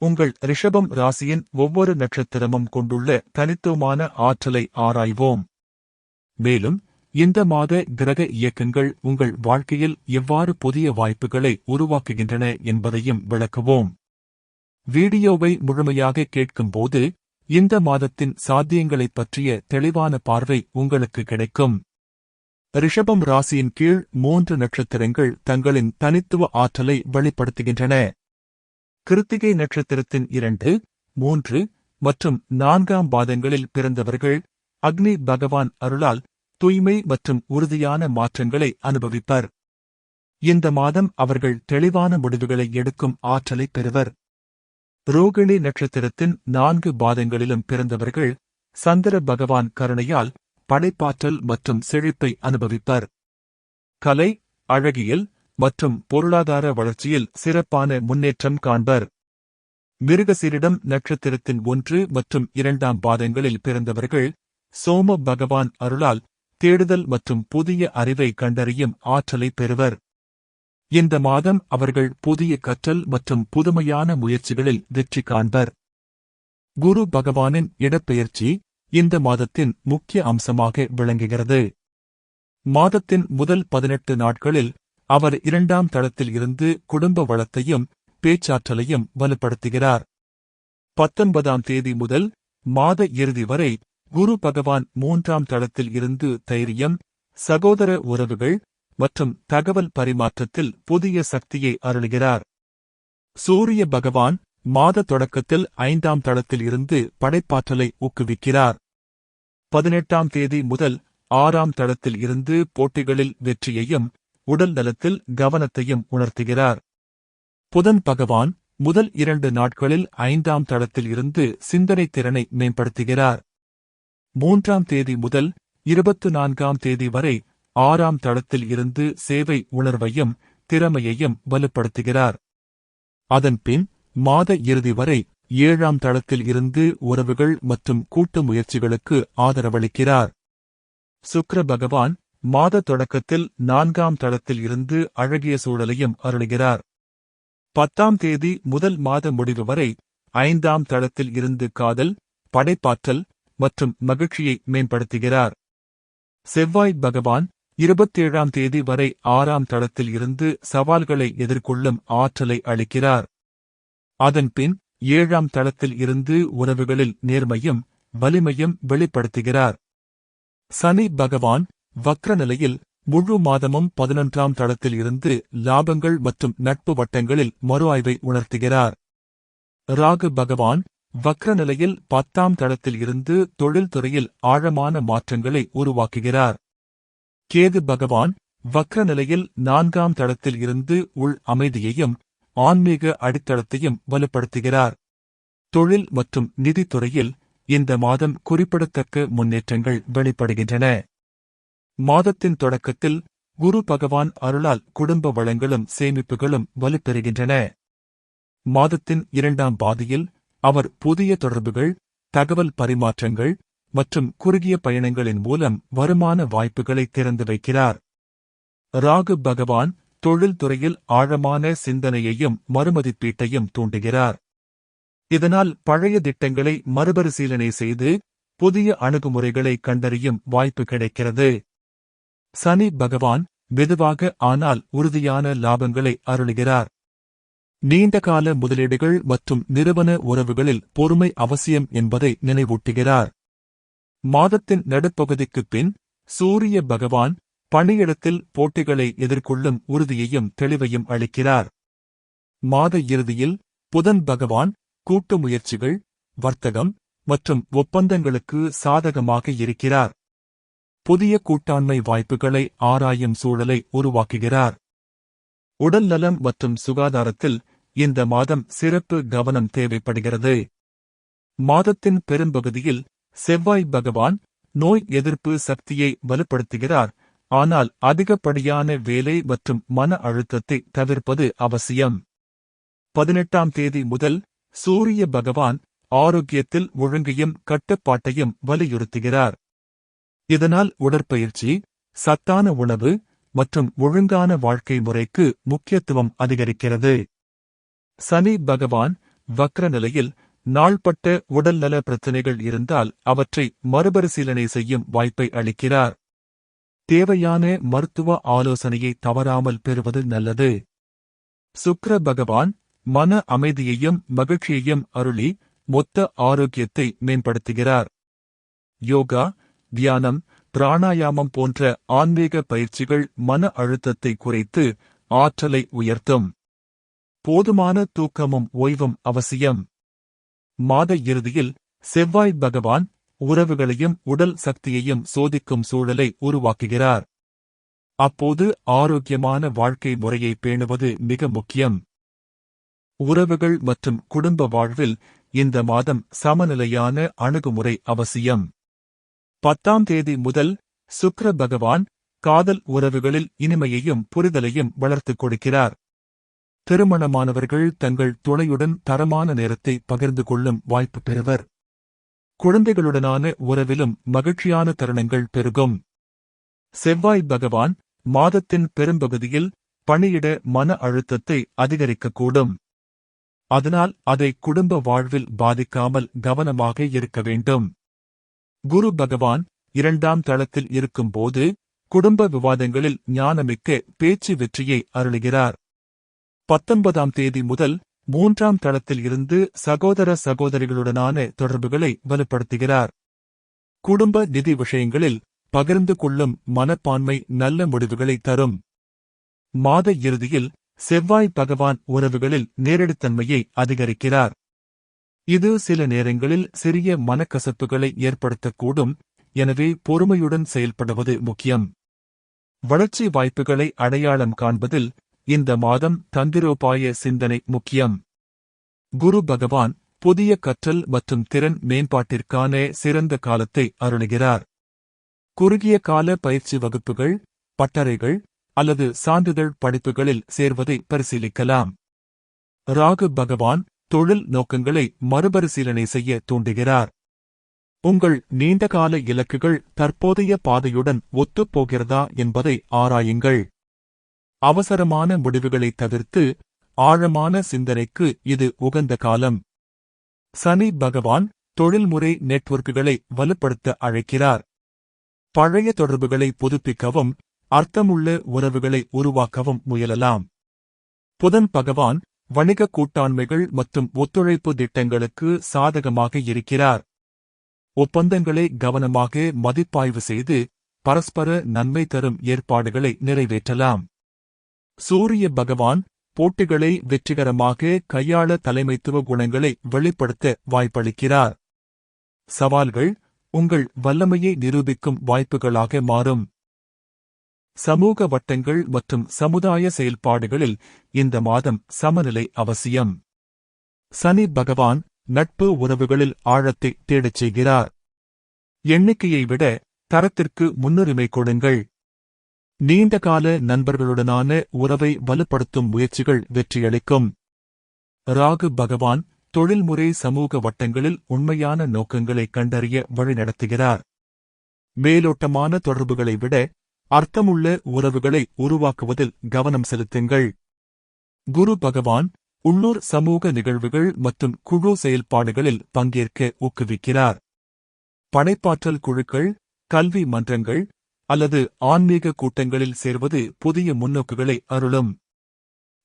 உங்கள் ரிஷபம் ராசியின் ஒவ்வொரு நட்சத்திரமும் கொண்டுள்ள தனித்துவமான ஆற்றலை ஆராய்வோம். மேலும் இந்த மாத கிரக இயக்கங்கள் உங்கள் வாழ்க்கையில் எவ்வாறு புதிய வாய்ப்புகளை உருவாக்குகின்றன என்பதையும் விளக்குவோம். வீடியோவை முழுமையாக கேட்கும்போது இந்த மாதத்தின் சாத்தியங்களைப் பற்றிய தெளிவான பார்வை உங்களுக்கு கிடைக்கும். ரிஷபம் ராசியின் கீழ் மூன்று நட்சத்திரங்கள் தங்களின் தனித்துவ ஆற்றலை வெளிப்படுத்துகின்றன. கிருத்திகை நட்சத்திரத்தின் இரண்டு மூன்று மற்றும் நான்காம் பாதங்களில் பிறந்தவர்கள் அக்னி பகவான் அருளால் தூய்மை மற்றும் உறுதியான மாற்றங்களை அனுபவிப்பர். இந்த மாதம் அவர்கள் தெளிவான முடிவுகளை எடுக்கும் ஆற்றலை பெறுவர். ரோகிணி நட்சத்திரத்தின் நான்கு பாதங்களிலும் பிறந்தவர்கள் சந்திர பகவான் கருணையால் படைப்பாற்றல் மற்றும் செழிப்பை அனுபவிப்பர். கலை அழகியல் மற்றும் பொருளாதார வளர்ச்சியில் சிறப்பான முன்னேற்றம் காண்பர். மிருகசீரிடம் நட்சத்திரத்தின் ஒன்று மற்றும் இரண்டாம் பாதங்களில் பிறந்தவர்கள் சோம பகவான் அருளால் தேடுதல் மற்றும் புதிய அறிவை கண்டறியும் ஆற்றலை பெறுவர். இந்த மாதம் அவர்கள் புதிய கற்றல் மற்றும் புதுமையான முயற்சிகளில் வெற்றி காண்பர். குரு பகவானின் இடப்பெயர்ச்சி இந்த மாதத்தின் முக்கிய அம்சமாக விளங்குகிறது. மாதத்தின் முதல் பதினெட்டு நாட்களில் அவர் இரண்டாம் தளத்தில் இருந்து குடும்ப வளத்தையும் பேச்சாற்றலையும் வலுப்படுத்துகிறார். பத்தொன்பதாம் தேதி முதல் மாத இறுதி வரை குரு பகவான் மூன்றாம் தளத்தில் இருந்து தைரியம் சகோதர உறவுகள் மற்றும் தகவல் பரிமாற்றத்தில் புதிய சக்தியை அருளுகிறார். சூரிய பகவான் மாத தொடக்கத்தில் ஐந்தாம் தளத்தில் இருந்து படைப்பாற்றலை ஊக்குவிக்கிறார். பதினெட்டாம் தேதி முதல் ஆறாம் தளத்தில் இருந்து போட்டிகளில் வெற்றியையும் உடல் நலத்தில் கவனத்தையும் உணர்த்துகிறார். புதன் பகவான் முதல் இரண்டு நாட்களில் ஐந்தாம் தளத்தில் இருந்து சிந்தனை திறனை மேம்படுத்துகிறார். மூன்றாம் தேதி முதல் இருபத்து நான்காம் தேதி வரை ஆறாம் தளத்தில் இருந்து சேவை உணர்வையும் திறமையையும் வலுப்படுத்துகிறார். அதன்பின் மாத இறுதி வரை ஏழாம் தளத்தில் இருந்து உறவுகள் மற்றும் கூட்டு முயற்சிகளுக்கு ஆதரவளிக்கிறார். சுக்ர பகவான் மாத தொடக்கத்தில் நான்காம் தளத்தில் இருந்து அழகிய சூழலையும் அருளுகிறார். பத்தாம் தேதி முதல் மாத முடிவு வரை ஐந்தாம் தளத்தில் இருந்து காதல் படைப்பாற்றல் மற்றும் மகிழ்ச்சியை மேம்படுத்துகிறார். செவ்வாய் பகவான் இருபத்தேழாம் தேதி வரை ஆறாம் தளத்தில் இருந்து சவால்களை எதிர்கொள்ளும் ஆற்றலை அளிக்கிறார். அதன்பின் ஏழாம் தளத்தில் இருந்து உறவுகளில் நேர்மையும் வலிமையும் வெளிப்படுத்துகிறார். சனி பகவான் வக்ர நிலையில் முழு மாதமும் பதினொன்றாம் தளத்தில் இருந்து லாபங்கள் மற்றும் நட்பு வட்டங்களில் மறு ஆய்வை உணர்த்துகிறார். ராகு பகவான் வக்ர நிலையில் பத்தாம் தளத்தில் இருந்து தொழில்துறையில் ஆழமான மாற்றங்களை உருவாக்குகிறார். கேது பகவான் வக்ர நிலையில் நான்காம் தளத்தில் இருந்து உள் அமைதியையும் ஆன்மீக அடித்தளத்தையும் வலுப்படுத்துகிறார். தொழில் மற்றும் நிதித்துறையில் இந்த மாதம் குறிப்பிடத்தக்க முன்னேற்றங்கள் வெளிப்படுகின்றன. மாதத்தின் தொடக்கத்தில் குரு பகவான் அருளால் குடும்ப வளங்களும் சேமிப்புகளும் வலுப்பெறுகின்றன. மாதத்தின் இரண்டாம் பாதியில் அவர் புதிய தொடர்புகள் தகவல் பரிமாற்றங்கள் மற்றும் குறுகிய பயணங்களின் மூலம் வருமான வாய்ப்புகளை திறந்து வைக்கிறார். ராகு பகவான் தொழில்துறையில் ஆழமான சிந்தனையையும் மறுமதிப்பீட்டையும் தூண்டுகிறார். இதனால் பழைய திட்டங்களை மறுபரிசீலனை செய்து புதிய அணுகுமுறைகளை கண்டறியும் வாய்ப்பு கிடைக்கிறது. சனி பகவான் மெதுவாக ஆனால் உறுதியான லாபங்களை அருளுகிறார். நீண்டகால முதலீடுகள் மற்றும் நிறுவன உறவுகளில் பொறுமை அவசியம் என்பதை நினைவூட்டுகிறார். மாதத்தின் நடுப்பகுதிக்குப் பின் சூரிய பகவான் பணியிடத்தில் போட்டிகளை எதிர்கொள்ளும் உறுதியையும் தெளிவையும் அளிக்கிறார். மாத இறுதியில் புதன் பகவான் கூட்டு முயற்சிகள் வர்த்தகம் மற்றும் ஒப்பந்தங்களுக்கு சாதகமாக இருக்கிறார். புதிய கூட்டாண்மை வாய்ப்புகளை ஆராயும் சூழலை உருவாக்குகிறார். உடல்நலம் மற்றும் சுகாதாரத்தில் இந்த மாதம் சிறப்பு கவனம் தேவைப்படுகிறது. மாதத்தின் பெரும்பகுதியில் செவ்வாய் பகவான் நோய் எதிர்ப்பு சக்தியை வலுப்படுத்துகிறார். ஆனால் அதிகப்படியான வேலை மற்றும் மன அழுத்தத்தை தவிர்ப்பது அவசியம். பதினெட்டாம் தேதி முதல் சூரிய பகவான் ஆரோக்கியத்தில் ஒழுங்கையும் கட்டுப்பாட்டையும் வலியுறுத்துகிறார். இதனால் உடற்பயிற்சி சத்தான உணவு மற்றும் ஒழுங்கான வாழ்க்கை முறைக்கு முக்கியத்துவம் அதிகரிக்கிறது. சனி பகவான் வக்ர நிலையில் நாள்பட்ட உடல்நல பிரச்சினைகள் இருந்தால் அவற்றை மறுபரிசீலனை செய்யும் வாய்ப்பை அளிக்கிறார். தேவையான மருத்துவ ஆலோசனையை தவறாமல் பெறுவது நல்லது. சுக்ர பகவான் மன அமைதியையும் மகிழ்ச்சியையும் அருளி மொத்த ஆரோக்கியத்தை மேம்படுத்துகிறார். யோகா தியானம் பிராணாயாமம் போன்ற ஆன்மீக பயிற்சிகள் மன அழுத்தத்தை குறைத்து ஆற்றலை உயர்த்தும். போதுமான தூக்கமும் ஓய்வும் அவசியம். மாத இறுதியில் செவ்வாய் பகவான் உறவுகளையும் உடல் சக்தியையும் சோதிக்கும் சூழலை உருவாக்குகிறார். அப்போது ஆரோக்கியமான வாழ்க்கை முறையை பேணுவது மிக முக்கியம். உறவுகள் மற்றும் குடும்ப வாழ்வில் இந்த மாதம் சமநிலையான அணுகுமுறை அவசியம். பத்தாம் தேதி முதல் சுக்ர பகவான் காதல் உறவுகளில் இனிமையையும் புரிதலையும் வளர்த்துக் கொடுக்கிறார். திருமணமானவர்கள் தங்கள் துணையுடன் தரமான நேரத்தை பகிர்ந்து கொள்ளும் வாய்ப்பு பெறுவர். குழந்தைகளுடனான உறவிலும் மகிழ்ச்சியான தருணங்கள் பெருகும். செவ்வாய் பகவான் மாதத்தின் பெரும்பகுதியில் பணியிட மன அழுத்தத்தை அதிகரிக்கக்கூடும். அதனால் அதை குடும்ப வாழ்வில் பாதிக்காமல் கவனமாக இருக்க வேண்டும். குரு பகவான் இரண்டாம் தளத்தில் இருக்கும்போது குடும்ப விவாதங்களில் ஞானமிக்க பேச்சு வெற்றியை அருளுகிறார். பத்தொன்பதாம் தேதி முதல் மூன்றாம் தளத்தில் இருந்து சகோதர சகோதரிகளுடனான தொடர்புகளை வலுப்படுத்துகிறார். குடும்ப நிதி விஷயங்களில் பகிர்ந்து கொள்ளும் மனப்பான்மை நல்ல முடிவுகளை தரும். மாத இறுதியில் செவ்வாய் பகவான் உறவுகளில் நேரடித்தன்மையை அதிகரிக்கிறார். இது சில நேரங்களில் சிறிய மனக்கசப்புகளை ஏற்படுத்தக்கூடும். எனவே பொறுமையுடன் செயல்படுவது முக்கியம். வளர்ச்சி வாய்ப்புகளை அடையாளம் காண்பதில் இந்த மாதம் தந்திரோபாய சிந்தனை முக்கியம். குரு பகவான் புதிய கற்றல் மற்றும் திறன் மேம்பாட்டிற்கான சிறந்த காலத்தை அருளுகிறார். குறுகிய கால பயிற்சி வகுப்புகள் பட்டறைகள் அல்லது சான்றிதழ் படிப்புகளில் சேர்வதை பரிசீலிக்கலாம். ராகு பகவான் தொழில் நோக்கங்களை மறுபரிசீலனை செய்ய தூண்டுகிறார். உங்கள் நீண்டகால இலக்குகள் தற்போதைய பாதையுடன் ஒத்துப்போகிறதா என்பதை ஆராயுங்கள். அவசரமான முடிவுகளை தவிர்த்து ஆழமான சிந்தனைக்கு இது உகந்த காலம். சனி பகவான் தொழில்முறை நெட்வொர்க்குகளை வலுப்படுத்த அழைக்கிறார். பழைய தொடர்புகளை புதுப்பிக்கவும் அர்த்தமுள்ள உறவுகளை உருவாக்கவும் முயலலாம். புதன் பகவான் வணிக கூட்டாண்மைகள் மற்றும் ஒத்துழைப்பு திட்டங்களுக்கு சாதகமாக இருக்கிறார். ஒப்பந்தங்களை கவனமாக மதிப்பாய்வு செய்து பரஸ்பர நன்மை தரும் ஏற்பாடுகளை நிறைவேற்றலாம். சூரிய பகவான் போட்டிகளை வெற்றிகரமாக கையாள தலைமைத்துவ குணங்களை வெளிப்படுத்த வாய்ப்பளிக்கிறார். சவால்கள் உங்கள் வல்லமையை நிரூபிக்கும் வாய்ப்புகளாக மாறும். சமூக வட்டங்கள் மற்றும் சமுதாய செயல்பாடுகளில் இந்த மாதம் சமநிலை அவசியம். சனி பகவான் நட்பு உறவுகளில் ஆழத்தை தேடச் செய்கிறார். எண்ணிக்கையை விட தரத்திற்கு முன்னுரிமை கொடுங்கள். நீண்டகால நண்பர்களுடனான உறவை வலுப்படுத்தும் முயற்சிகள் வெற்றியளிக்கும். ராகு பகவான் தொழில்முறை சமூக வட்டங்களில் உண்மையான நோக்கங்களை கண்டறிய வழிநடத்துகிறார். மேலோட்டமான தொடர்புகளை விட அர்த்தமுள்ள உறவுகளை உருவாக்குவதில் கவனம் செலுத்துங்கள். குரு பகவான் உள்ளூர் சமூக நிகழ்வுகள் மற்றும் குழு செயல்பாடுகளில் பங்கேற்க ஊக்குவிக்கிறார். படைப்பாற்றல் குழுக்கள் கல்வி மன்றங்கள் அல்லது ஆன்மீக கூட்டங்களில் சேர்வது புதிய முன்னோக்குகளை அருளும்.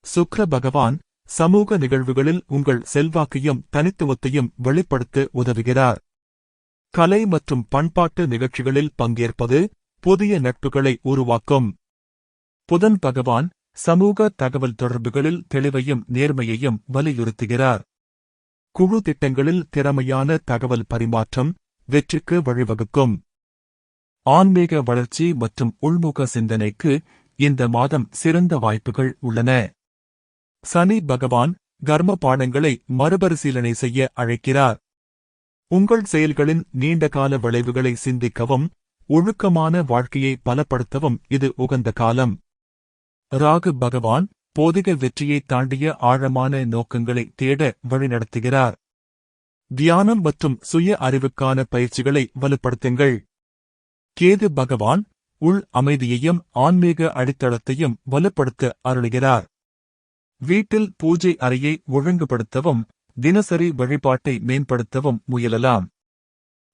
சுக்ர பகவான் சமூக நிகழ்வுகளில் உங்கள் செல்வாக்கையும் தனித்துவத்தையும் வெளிப்படுத்த உதவுகிறார். கலை மற்றும் பண்பாட்டு நிகழ்ச்சிகளில் பங்கேற்பது புதிய நட்புகளை உருவாக்கும். புதன் பகவான் சமூக தகவல் தொடர்புகளில் தெளிவையும் நேர்மையையும் வலியுறுத்துகிறார். குழு திட்டங்களில் திறமையான தகவல் பரிமாற்றம் வெற்றிக்கு வழிவகுக்கும். ஆன்மீக வளர்ச்சி மற்றும் உள்முக சிந்தனைக்கு இந்த மாதம் சிறந்த வாய்ப்புகள் உள்ளன. சனி பகவான் கர்ம பாடங்களை மறுபரிசீலனை செய்ய அழைக்கிறார். உங்கள் செயல்களின் நீண்டகால விளைவுகளை சிந்திக்கவும் ஒழுக்கமான வாழ்க்கையை பலப்படுத்தவும் இது உகந்த காலம். ராகு பகவான் போதிக வெற்றியை தாண்டிய ஆழமான நோக்கங்களை தேட வழிநடத்துகிறார் தியானம் மற்றும் சுய அறிவுக்கான பயிற்சிகளை வலுப்படுத்துங்கள். கேது பகவான் உள் அமைதியையும் ஆன்மீக அடித்தளத்தையும் வலுப்படுத்த அருளுகிறார். வீட்டில் பூஜை அறையை ஒழுங்குபடுத்தவும் தினசரி வழிபாட்டை மேம்படுத்தவும் முயலலாம்.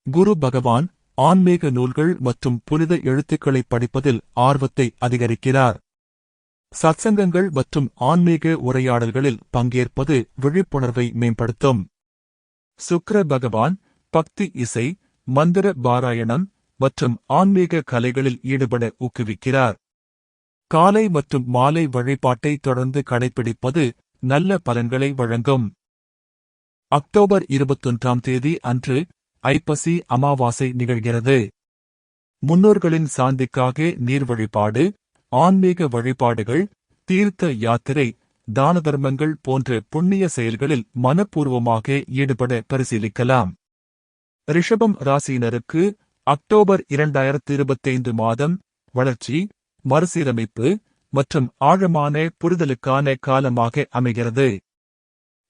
குரு பகவான் ஆன்மீக நூல்கள் மற்றும் புனித எழுத்துக்களை படிப்பதில் ஆர்வத்தை அதிகரிக்கிறார். சத்சங்கங்கள் மற்றும் ஆன்மீக உரையாடல்களில் பங்கேற்பது விழிப்புணர்வை மேம்படுத்தும். சுக்ர பகவான் பக்தி இசை மந்திர பாராயணம் மற்றும் ஆன்மீக கலைகளில் ஈடுபட ஊக்குவிக்கிறார். காலை மற்றும் மாலை வழிபாட்டை தொடர்ந்து கடைபிடிப்பது நல்ல பலன்களை வழங்கும். அக்டோபர் இருபத்தொன்றாம் தேதி அன்று ஐப்பசி அமாவாசை நிகழ்கிறது. முன்னோர்களின் சாந்திக்காக நீர் வழிபாடு ஆன்மீக வழிபாடுகள் தீர்த்த யாத்திரை தான தர்மங்கள் போன்ற புண்ணிய செயல்களில் மனப்பூர்வமாக ஈடுபட பரிசீலிக்கலாம். ரிஷபம் ராசியினருக்கு அக்டோபர் இரண்டாயிரத்து இருபத்தைந்து மாதம் வளர்ச்சி மறுசீரமைப்பு மற்றும் ஆழமான புரிதலுக்கான காலமாக அமைகிறது.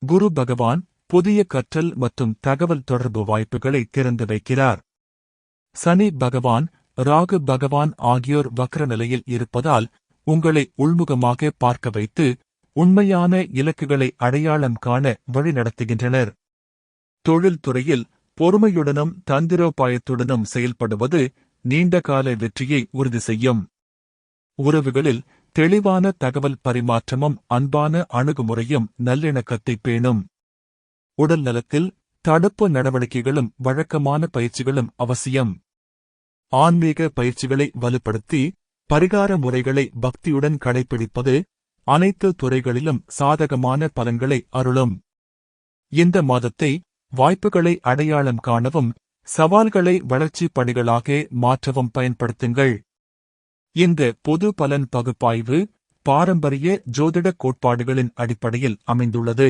குரு பகவான் புதிய கற்றல் மற்றும் தகவல் தொடர்பு வாய்ப்புகளை திறந்து வைக்கிறார். சனி பகவான் ராகு பகவான் ஆகியோர் வக்ர நிலையில் இருப்பதால் உங்களை உள்முகமாக பார்க்க வைத்து உண்மையான இலக்குகளை அடையாளம் காண வழிநடத்துகின்றனர் தொழில்துறையில் பொறுமையுடனும் தந்திரோபாயத்துடனும் செயல்படுவது நீண்டகால வெற்றியை உறுதி செய்யும். உறவுகளில் தெளிவான தகவல் பரிமாற்றமும் அன்பான அணுகுமுறையும் நல்லிணக்கத்தை பேணும். உடல் நலத்தில் தடுப்பு நடவடிக்கைகளும் வழக்கமான பயிற்சிகளும் அவசியம். ஆன்மீக பயிற்சிகளை வலுப்படுத்தி பரிகார முறைகளை பக்தியுடன் கடைபிடிப்பது அனைத்து துறைகளிலும் சாதகமான பலன்களை அருளும். இந்த மாதத்தை வாய்ப்புகளை அடையாளம் காணவும் சவால்களை வளர்ச்சிப் பணிகளாக மாற்றவும் பயன்படுத்துங்கள். இந்த பொது பலன் பகுப்பாய்வு பாரம்பரிய ஜோதிட கோட்பாடுகளின் அடிப்படையில் அமைந்துள்ளது.